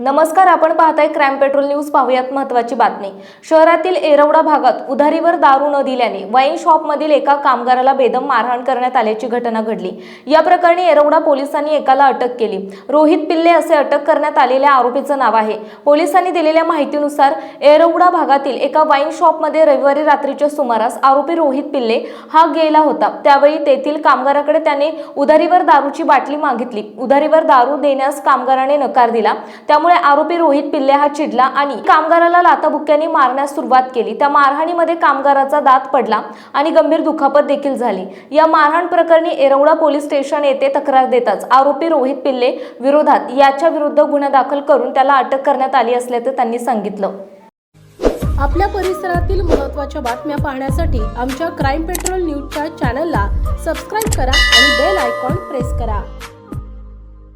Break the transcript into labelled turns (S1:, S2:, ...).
S1: नमस्कार आपण पाहताय क्राईम पेट्रोल न्यूज पाहूयात महत्वाची बातमी. शहरातील एरवडा भागात उधारीवर दारू न दिल्याने वाईन शॉपमधील एका कामगाराला बेदम मारहाण करण्यात आल्याची घटना घडली. या प्रकरणी एरवडा पोलिसांनी एकाला अटक केली. रोहित पिल्ले असे अटक करण्यात आलेल्या आरोपीचं नाव आहे. पोलिसांनी दिलेल्या माहितीनुसार एरवडा भागातील एका वाईन शॉपमध्ये रविवारी रात्रीच्या सुमारास आरोपी रोहित पिल्ले हा गेला होता. त्यावेळी तेथील कामगाराकडे त्याने उधारीवर दारूची बाटली मागितली. उधारीवर दारू देण्यास कामगाराने नकार दिला. त्यामुळे आरोपी रोहित पिल्ले हा चिडला आणि कामगाराला लाताबुक्याने मारण्यास सुरुवात केली. त्या मारहाणीमध्ये कामगाराचा दात पडला आणि गंभीर दुखापत देखील झाली. या मारहाण प्रकरणी एरवडा पोलीस स्टेशन येथे तक्रार देताच आरोपी रोहित पिल्ले विरोधात याच्या विरुद्ध गुन्हा दाखल करून त्याला अटक करण्यात आली असल्याचं त्यांनी सांगितलं.
S2: आपल्या परिसरातील महत्त्वाच्या बातम्या पाहण्यासाठी आमच्या क्राईम पेट्रोल न्यूजच्या चॅनलला सबस्क्राईब करा आणि बेल आयकॉन प्रेस करा.